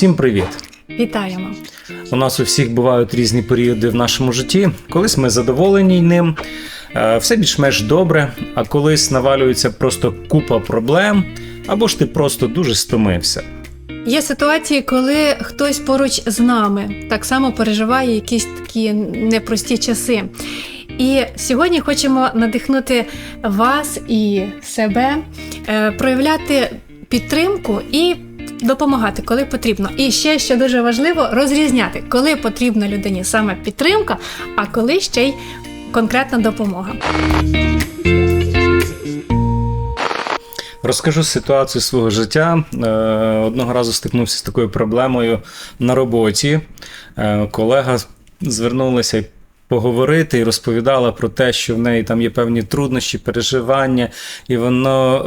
Усім привіт! Вітаємо! У нас у всіх бувають різні періоди в нашому житті. Колись ми задоволені ним, е, все більш-менш добре, а колись навалюється просто купа проблем, або ж ти просто дуже стомився. Є ситуації, коли хтось поруч з нами так само переживає якісь такі непрості часи. І сьогодні хочемо надихнути вас і себе, е, проявляти підтримку і допомагати, коли потрібно. І ще, що дуже важливо, розрізняти, коли потрібна людині саме підтримка, а коли ще й конкретна допомога. Розкажу ситуацію свого життя. Е, Одного разу стикнувся з такою проблемою на роботі. Е, Колега звернулася поговорити і розповідала про те, що в неї там є певні труднощі, переживання, і воно.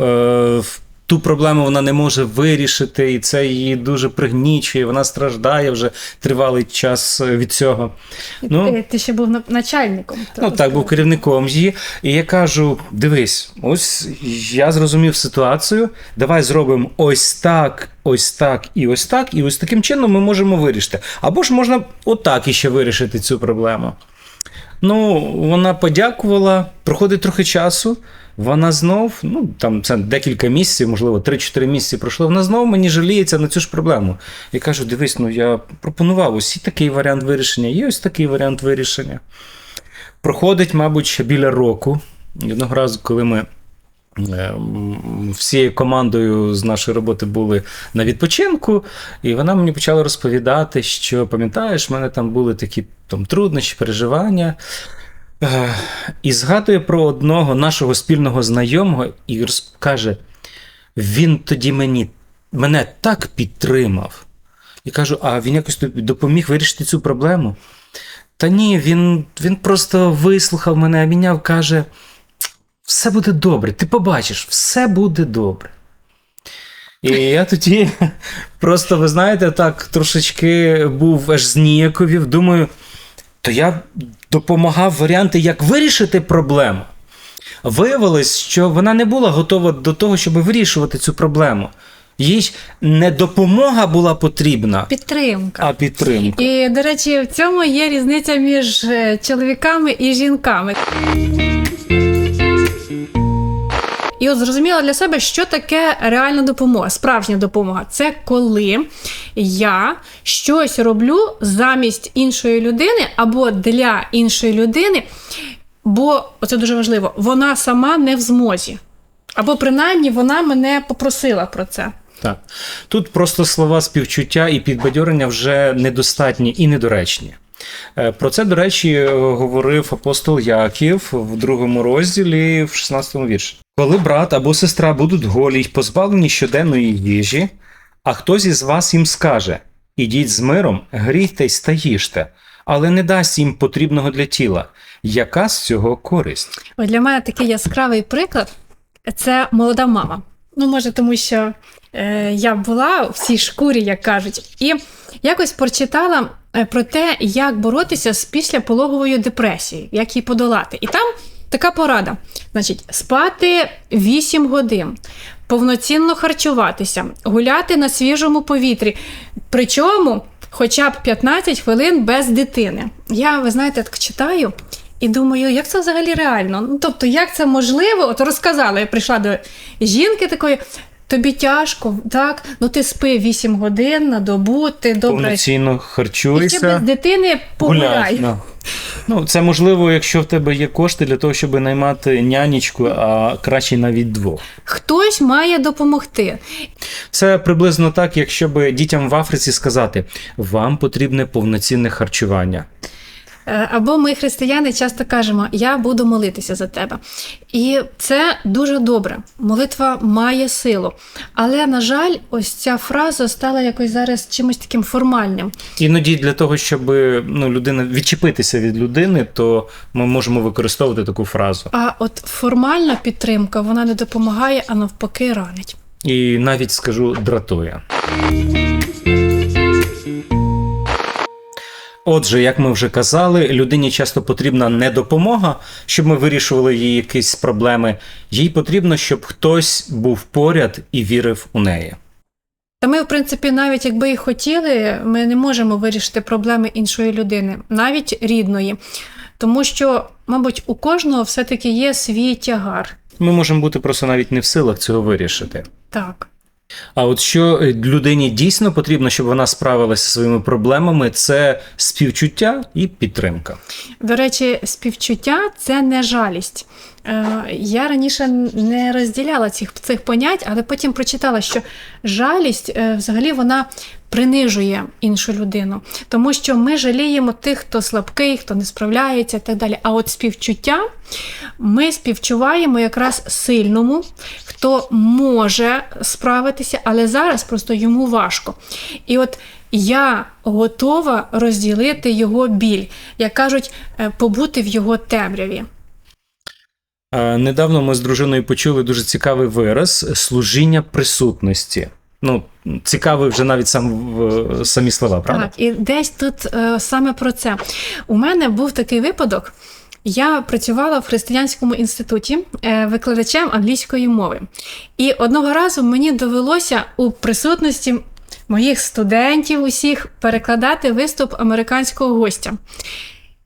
е, Ту проблему вона не може вирішити, і це її дуже пригнічує. Вона страждає вже тривалий час е, від цього. Ну, Ти, ти ще був на- начальником. Ну так, був керівником її. І я кажу: дивись, ось я зрозумів ситуацію. Давай зробимо ось так, ось так і ось так, і ось таким чином ми можемо вирішити. Або ж можна отак іще вирішити цю проблему. Ну, вона подякувала, проходить трохи часу. Вона знов, ну там це декілька місяців, можливо, 3-4 місяці пройшло. Вона знов мені жаліється на цю ж проблему. І кажу: дивись, ну я пропонував ось такий варіант вирішення, є ось такий варіант вирішення. Проходить, мабуть, ще біля року. Одного разу, коли ми всією командою з нашої роботи були на відпочинку, і вона мені почала розповідати, що пам'ятаєш, в мене там були такі там, труднощі, переживання. Е, І згадує про одного нашого спільного знайомого і каже: він тоді мені, мене так підтримав. І кажу, а він якось допоміг вирішити цю проблему? Та ні, він, він просто вислухав мене, обійняв, каже: все буде добре, ти побачиш, все буде добре. І я тоді просто, ви знаєте, так трошечки був аж зніяковів. Думаю, то я допомагав варіанти, як вирішити проблему. Виявилось, що вона не була готова до того, щоб вирішувати цю проблему. Їй не допомога була потрібна, Підтримка. а підтримка. І, до речі, в цьому є різниця між е, чоловіками і жінками. І от зрозуміла для себе, що таке реальна допомога, справжня допомога. Це коли я щось роблю замість іншої людини або для іншої людини, бо це дуже важливо, вона сама не в змозі. Або принаймні вона мене попросила про це. Так. Тут просто слова співчуття і підбадьорення вже недостатні і недоречні. Е, Про це, до речі, говорив апостол Яків в другому розділі, в 16 вірші. Коли брат або сестра будуть голі й позбавлені щоденної їжі, а хтось із вас їм скаже: Ідіть з миром, грійтесь та їжте, але не дасть їм потрібного для тіла. Яка з цього користь? Для мене такий яскравий приклад це молода мама. Ну, може, тому що я була в цій шкурі, як кажуть, і якось прочитала е, про те, як боротися з післяпологовою депресією, як її подолати. І там така порада: значить, спати 8 годин, повноцінно харчуватися, гуляти на свіжому повітрі. Причому хоча б 15 хвилин без дитини. Я, ви знаєте, так читаю. І думаю, як це взагалі реально? Ну, тобто, як це можливо? От розказала, я прийшла до жінки такої. Тобі тяжко, так? Ну ти спи 8 годин на добу, ти добре. Повноцінно І ще без дитини погуляй. Гуляй. Ну. це можливо, якщо в тебе є кошти для того, щоб наймати нянечку, а краще навіть двох. Хтось має допомогти. Це приблизно так, якщо би дітям в Африці сказати: вам потрібне повноцінне харчування. Е, Або ми, християни, часто кажемо, я буду молитися за тебе. І це дуже добре. Молитва має силу. Але, на жаль, ось ця фраза стала якось зараз чимось таким формальним. Іноді для того, щоб ну, людина відчепитися від людини, то ми можемо використовувати таку фразу. А от формальна підтримка вона не допомагає, а навпаки, ранить. І навіть скажу дратує. Отже, як ми вже казали, людині часто потрібна не допомога, щоб ми вирішували її якісь проблеми. Їй потрібно, щоб хтось був поряд і вірив у неї. Та ми, в принципі, навіть якби і хотіли, ми не можемо вирішити проблеми іншої людини, навіть рідної. Тому що, мабуть, у кожного все-таки є свій тягар. Ми можемо бути просто навіть не в силах цього вирішити. Так. А от що е, людині дійсно потрібно, щоб вона справилася зі своїми проблемами, це співчуття і підтримка. До речі, співчуття це не жалість. Е, Я раніше не розділяла цих, цих понять, але потім прочитала, що жалість е, взагалі вона принижує іншу людину, тому що ми жаліємо тих, хто слабкий, хто не справляється і так далі. А от співчуття ми співчуваємо якраз сильному, хто може справитися, але зараз просто йому важко. І от я готова розділити його біль, як кажуть, е, побути в його темряві. Е, Недавно ми з дружиною почули дуже цікавий вираз служіння присутності. Ну, цікавий вже навіть сам самі слова, правда? Так, і десь тут е, саме про це. У мене був такий випадок. Я працювала в християнському інституті е, викладачем англійської мови. І одного разу мені довелося у присутності моїх студентів усіх перекладати виступ американського гостя.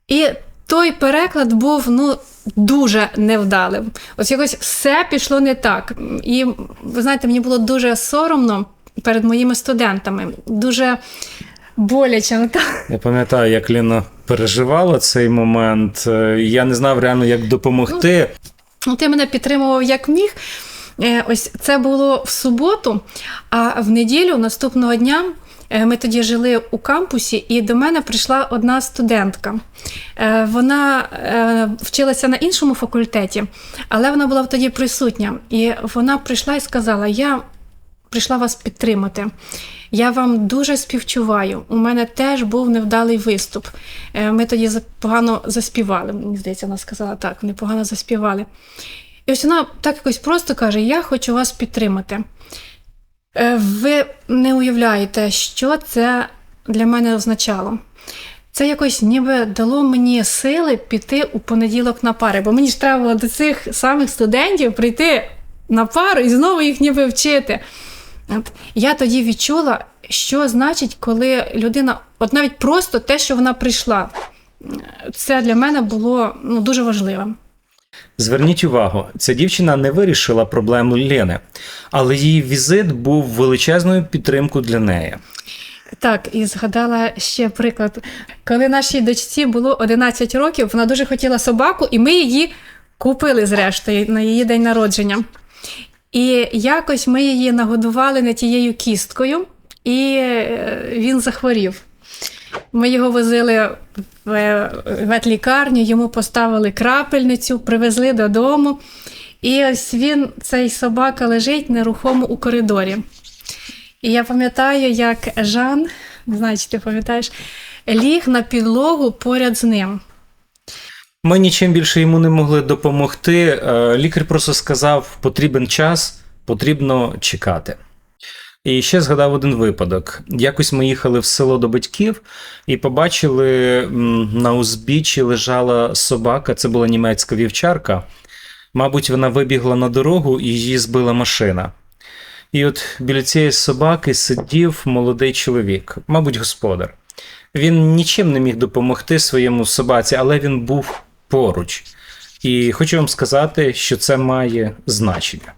І той переклад був ну, дуже невдалим. Ось якось все пішло не так. І ви знаєте, мені було дуже соромно перед моїми студентами. Дуже боляче. Я пам'ятаю, як Ліна переживала цей момент. Е, Я не знав реально, як допомогти. Ну, Ти мене підтримував як міг. Е, Ось це було в суботу, а в неділю наступного дня. е, Ми тоді жили у кампусі, і до мене прийшла одна студентка. Вона вчилася на іншому факультеті, але вона була тоді присутня. І вона прийшла і сказала: Я прийшла вас підтримати. Я вам дуже співчуваю. У мене теж був невдалий виступ. Е, Ми тоді погано заспівали. Мені здається, вона сказала так, вони погано заспівали. І ось вона так якось просто каже: Я хочу вас підтримати. Е, Ви не уявляєте, що це для мене означало. Це якось ніби дало мені сили піти у понеділок на пари, бо мені ж треба було до цих самих студентів прийти на пару і знову їх ніби вчити. Я тоді відчула, що значить, коли людина, от навіть просто те, що вона прийшла, це для мене було ну, дуже важливим. Зверніть увагу, ця дівчина не вирішила проблему Лени, але її візит був величезною підтримкою для неї. Так, і згадала ще приклад. Коли нашій дочці було 11 років, вона дуже хотіла собаку, і ми її купили зрештою на її день народження. І якось ми її нагодували не тією кісткою, і е, він захворів. Ми його возили в е, ветлікарню, йому поставили крапельницю, привезли додому. І ось він, цей собака, лежить нерухомо у коридорі. І я пам'ятаю, як Жан, не ти пам'ятаєш, ліг на підлогу поряд з ним. Ми нічим більше йому не могли допомогти. Е, Лікар просто сказав: потрібен час, потрібно чекати. І ще згадав один випадок. Якось ми їхали в село до батьків і побачили на узбіччі лежала собака, це була німецька вівчарка. Мабуть, вона вибігла на дорогу і її збила машина. І от біля цієї собаки сидів молодий чоловік, мабуть, господар. Він нічим не міг допомогти своєму собаці, але він був поруч. І хочу вам сказати, що це має значення.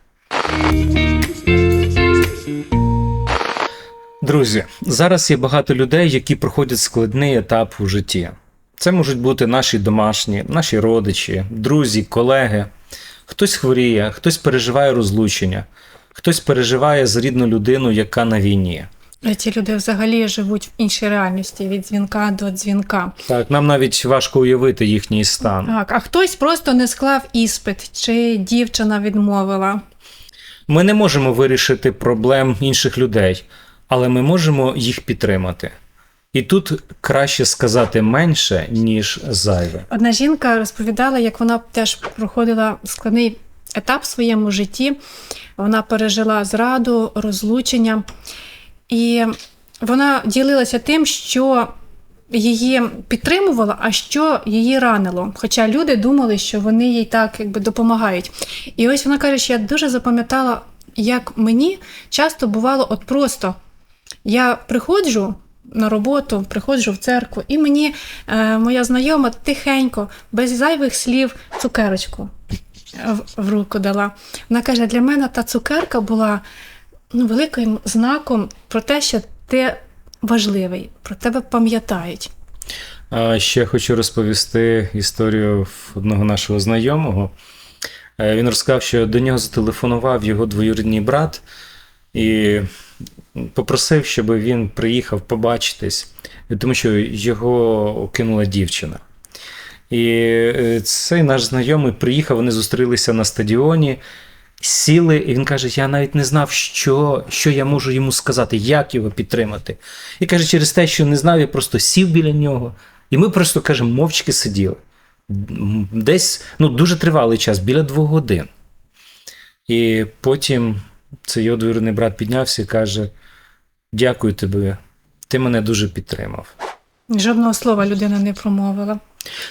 Друзі, зараз є багато людей, які проходять складний етап у житті. Це можуть бути наші домашні, наші родичі, друзі, колеги. Хтось хворіє, хтось переживає розлучення, хтось переживає за рідну людину, яка на війні. Ці люди взагалі живуть в іншій реальності від дзвінка до дзвінка. Так, нам навіть важко уявити їхній стан. Так, а хтось просто не склав іспит, чи дівчина відмовила. Ми не можемо вирішити проблем інших людей, але ми можемо їх підтримати. І тут краще сказати менше, ніж зайве. Одна жінка розповідала, як вона теж проходила складний етап в своєму житті. Вона пережила зраду, розлучення, і вона ділилася тим, що її підтримувало, а що її ранило. Хоча люди думали, що вони їй так якби допомагають. І ось вона каже, що я дуже запам'ятала, як мені часто бувало, от просто Я приходжу на роботу, приходжу в церкву, і мені е, моя знайома тихенько, без зайвих слів, цукерочку в, в руку дала. Вона каже: для мене та цукерка була ну, великим знаком про те, що ти важливий, про тебе пам'ятають. А ще хочу розповісти історію одного нашого знайомого. Е, Він розказав, що до нього зателефонував його двоюрідний брат і попросив, щоб він приїхав побачитись, тому що його кинула дівчина. І е, цей наш знайомий приїхав, вони зустрілися на стадіоні, сіли, і він каже: Я навіть не знав, що, що я можу йому сказати, як його підтримати. І каже, через те, що не знав, я просто сів біля нього, і ми просто каже, мовчки сиділи. Десь ну, дуже тривалий час, біля двох годин. І потім цей його двоюрідний брат піднявся і каже: Дякую тобі, ти мене дуже підтримав. Жодного слова людина не промовила.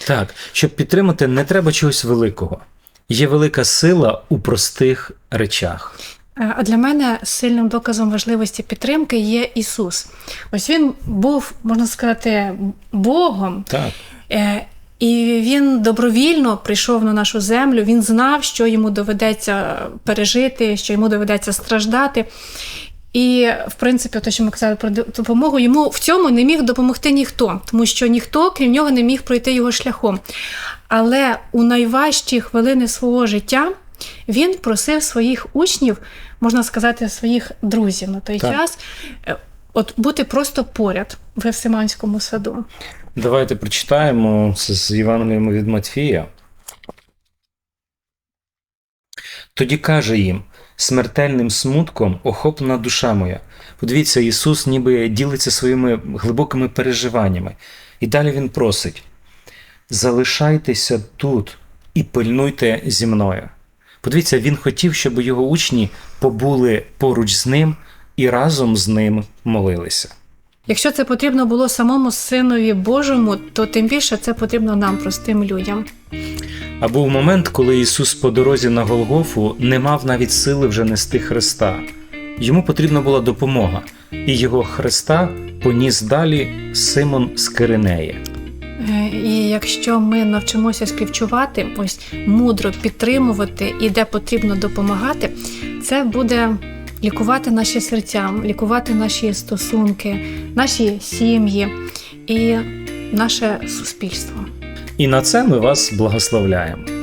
Так, щоб підтримати, не треба чогось великого. Є велика сила у простих речах. Е, А для мене сильним доказом важливості підтримки є Ісус. Ось він був, можна сказати, Богом, Так. е, і він добровільно прийшов на нашу землю. Він знав, що йому доведеться пережити, що йому доведеться страждати. І, в принципі, те, що ми казали про допомогу, йому в цьому не міг допомогти ніхто, тому що ніхто, крім нього, не міг пройти його шляхом. Але у найважчі хвилини свого життя він просив своїх учнів, можна сказати, своїх друзів на той Так. час, е, от бути просто поряд в Гефсиманському саду. Давайте прочитаємо це з Євангелієм від Матфія. Тоді каже їм: смертельним смутком охоплена душа моя. Подивіться, Ісус ніби ділиться своїми глибокими переживаннями. І далі Він просить: залишайтеся тут і пильнуйте зі мною. Подивіться, Він хотів, щоб його учні побули поруч з ним і разом з ним молилися. Якщо це потрібно було самому Синові Божому, то тим більше це потрібно нам, простим людям. А був момент, коли Ісус по дорозі на Голгофу не мав навіть сили вже нести Христа. Йому потрібна була допомога, і його Христа поніс далі Симон з Киринеї. Е, І якщо ми навчимося співчувати, ось мудро підтримувати і де потрібно допомагати, це буде лікувати наші серця, лікувати наші стосунки, наші сім'ї і наше суспільство. І на це ми вас благословляємо.